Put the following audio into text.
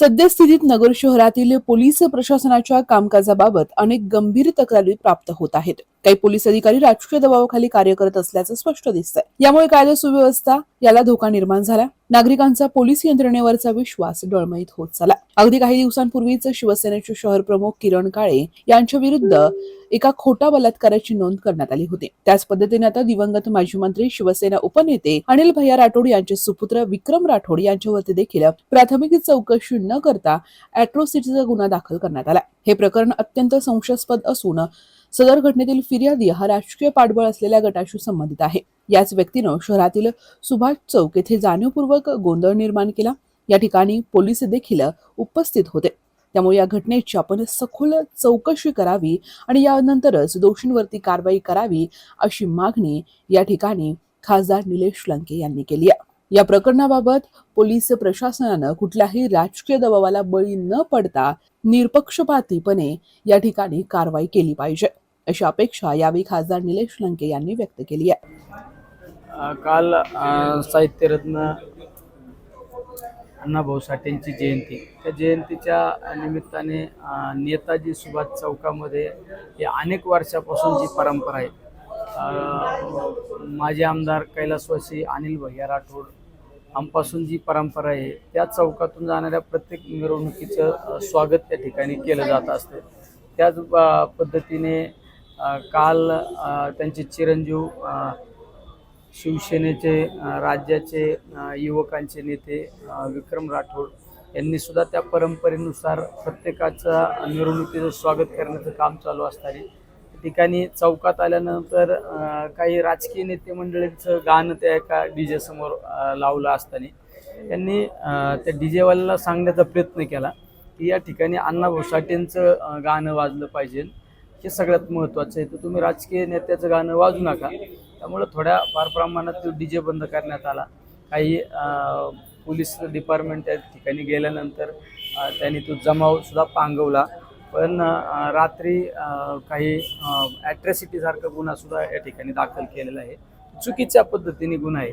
सद्यस्थितीत नगर शहरातील पोलीस प्रशासनाच्या कामकाजाबाबत अनेक गंभीर तक्रारी प्राप्त होत आहेत. काही पोलीस अधिकारी राजकीय दबावाखाली कार्य करत असल्याचं स्पष्ट दिसतंय. यामुळे कायदा सुव्यवस्था याला धोका निर्माण झाला. नागरिकांचा पोलीस यंत्रणेवरचा विश्वास डळमळीत होत चालला. अगदी काही दिवसांपूर्वीच शिवसेनेचे शहर प्रमुख किरण काळे यांच्या विरुद्ध एका खोटा बलात्काराची नोंद करण्यात आली होती. त्याच पद्धतीने आता दिवंगत माजी मंत्री शिवसेना उपनेते अनिल भैया राठोड यांचे सुपुत्र विक्रम राठोड यांच्यावरती देखील प्राथमिक चौकशी न करता अॅट्रोसिटीचा गुन्हा दाखल करण्यात आला. हे प्रकरण अत्यंत संशयास्पद असून सदर घटनेतील फिर्यादी हा राजकीय पाठबळ असलेल्या गटाशी संबंधित आहे. याच व्यक्तीनं शहरातील सुभाष चौक येथे जाणीवपूर्वक गोंधळ निर्माण केला. या ठिकाणी पोलीस देखील उपस्थित होते. त्यामुळे या घटनेची आपण सखोल चौकशी करावी आणि यानंतरच दोषींवरती कारवाई करावी अशी मागणी या ठिकाणी खासदार निलेश लंके यांनी केली आहे. या प्रकरणाबाबत पोलीस प्रशासनानं कुठल्याही राजकीय दबावाला बळी न पडता निरपक्षपातीपणे या ठिकाणी कारवाई केली पाहिजे. अशी अपेक्षा यावेळी खासदार निलेश लंके यांनी व्यक्त केली आहे. काल साहित्यरत्न अण्णाभाऊ साठेंची जयंती. त्या जयंतीच्या निमित्ताने नेताजी सुभाष चौकामध्ये ही अनेक वर्षापासून जी परंपरा आहे माझे माजी आमदार कैलासवासी अनिल भैया राठोड आमपासून जी परंपरा आहे त्या चौकातून जाणाऱ्या प्रत्येक मिरवणुकीचं स्वागत त्या ठिकाणी केलं जात असतं. त्याच पद्धतीने काल त्यांचे चिरंजीव शिवसेनेचे राज्याचे युवकांचे नेते विक्रम राठोड यांनी सुद्धा त्या परंपरेनुसार प्रत्येकाचा मिरवणुकीचं स्वागत करण्याचं काम चालू असताना ठिकाणी चौकात आल्यानंतर काही राजकीय नेते मंडळींचं गाणं त्या एका डी जे समोर लावलं असताना त्यांनी त्या डी जेवाल्याला सांगण्याचा प्रयत्न केला की या ठिकाणी अण्णाभाऊ साठेंचं गाणं वाजलं पाहिजे. हे सगळ्यात महत्त्वाचं आहे. तर तुम्ही राजकीय नेत्याचं गाणं वाजू नका. त्यामुळं थोड्या फार प्रमाणात तो डी जे बंद करण्यात आला. काही पोलीस डिपार्टमेंट त्या ठिकाणी गेल्यानंतर त्यांनी तो जमावसुद्धा पांगवला. पण रात्री काही ॲट्रॅसिटीसारखा गुन्हासुद्धा या ठिकाणी दाखल केलेला आहे. चुकीच्या पद्धतीने गुन्हा आहे.